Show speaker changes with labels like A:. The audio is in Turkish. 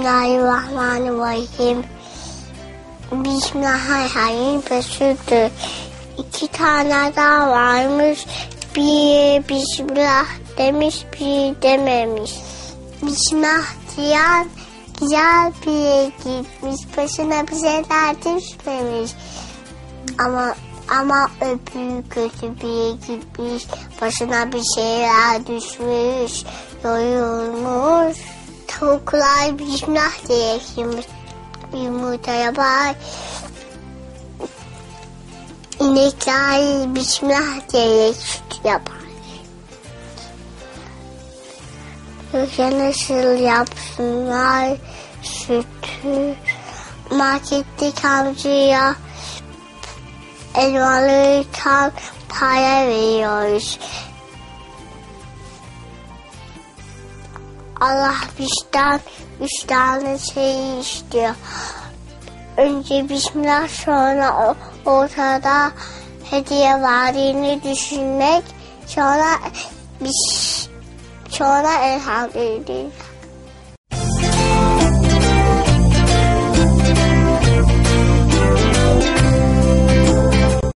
A: Bismillahirrahmanirrahim. Bismillahirrahmanirrahim. Resul'dür. İki tane daha varmış. Bir Bismillah demiş, bir dememiş. Bismillah diyen güzel bir yere gitmiş. Başına bir şeyler düşmemiş. Ama ama öbürü kötü bir yere gitmiş. Başına bir şeyler düşmüş. Yorulmuş. Tavuklar bismillah diye yemiş. Yumurtaya bak. İnekler bismillah diye süt yapar. Yoksa nasıl yapsınlar sütü? Marketteki amcaya elmalı tam para veriyoruz. Allah bizden üç tane şey istiyor. Önce Bismillah sonra ortada hediye verdiğini düşünmek sonra biz sonra elhamdülillah.